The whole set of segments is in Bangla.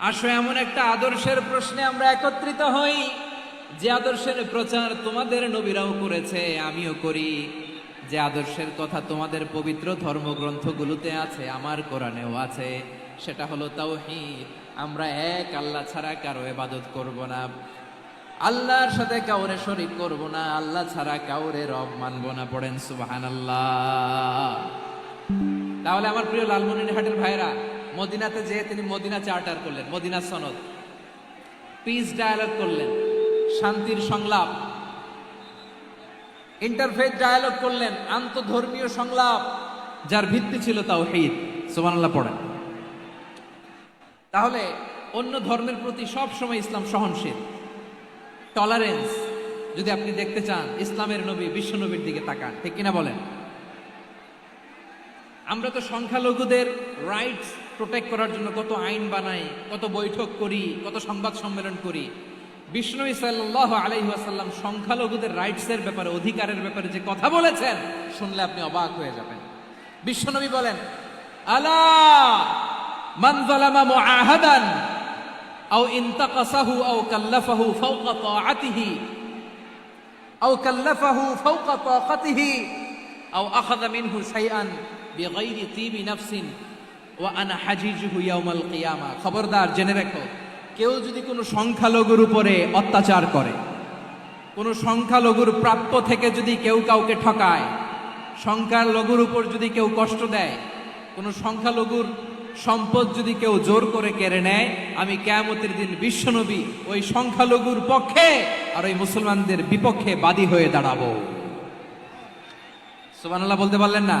আসো, এমন একটা আদর্শের প্রশ্নে আমরা একত্রিত হই। যে আদর্শের প্রচার তোমাদের নবীরাও করেছে, আমিও করি। যে আদর্শের কথা তোমাদের পবিত্র ধর্মগ্রন্থগুলোতে আছে, আমার কোরআনেও আছে, সেটা হলো তাওহীদ। আমরা এক, আল্লাহ ছাড়া কারও এবাদত করব না। আল্লাহর সাথে কাউরে শরীক করব না, আল্লাহ ছাড়া কাউরে রব মানব না। পড়েন সুবহানাল্লাহ। তাহলে আমার প্রিয় লালমনিরহাটের ভাইরা মদিনাতে যেয়ে তিনি মদিনা চার্টার করলেন, মদিনা সনদ। পিস ডায়ালগ করলেন, শান্তির সংলাপ। ইন্টারফেথ ডায়ালগ করলেন, আন্তধর্মীয় সংলাপ, যার ভিত্তি ছিল তাও হিদ সুবহানাল্লাহ পড়েন। তাহলে অন্য ধর্মের প্রতি সব সময় ইসলাম সহনশীল। টলারেন্স যদি আপনি দেখতে চান, ইসলামের নবী বিশ্ব নবীর দিকে তাকান, ঠিক কিনা বলেন? আমরা তো সংখ্যালঘুদের রাইটস প্রোটেক্ট করার জন্য কত আইন বানাই, কত বৈঠক করি, কত সংবাদ সম্মেলন করি। বিষ্ণু সাল্লাহ আলহিহাসাল্লাম সংখ্যালঘুদের রাইটসের ব্যাপারে, অধিকারের ব্যাপারে যে কথা বলেছেন, শুনলে আপনি অবাক হয়ে যাবেন। বিশ্বনবী বলেন, আলা মান ইনতাকাসাহু কাল্লাফাহু আও কাল্লাফাহু আও ওয়া আনা হাজিজুহু কিয়ামা। খবরদার, জেনে রাখো, কেউ যদি কোনো সংখ্যালঘুর উপরে অত্যাচার করে, কোনো সংখ্যালঘুর প্রাপ্য থেকে যদি কেউ কাউকে ঠকায়, সংখ্যালঘুর উপর যদি কেউ কষ্ট দেয়, কোনো সংখ্যালঘুর সম্পদ যদি কেউ জোর করে কেড়ে নেয়, আমি কেয়ামতের দিন বিশ্বনবী ওই সংখ্যালঘুর পক্ষে আর ওই মুসলমানদের বিপক্ষে বাদী হয়ে দাঁড়াবো। সুবহানাল্লাহ বলতে পারলেন না?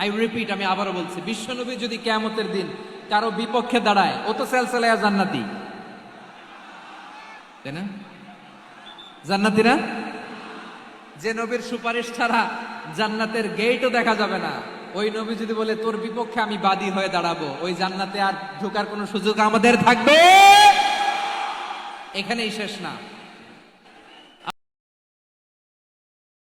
আই রিপিট আমি আবারও বলছি, বিশ্বনবী যদি কেয়ামতের দিন কারও বিপক্ষে দাঁড়ায়, ও তো সেলসেলায়া জান্নাতি। তাই না? জান্নাতি না যে নবীর সুপারিশ ছাড়া জান্নাতের গেটও দেখা যাবে না। ওই নবী যদি বলে, তোর বিপক্ষে আমি বাদী হয়ে দাঁড়াবো, ওই জান্নাতে আর ঢোকার কোনো সুযোগ আমাদের থাকবে? এখানেই শেষ না।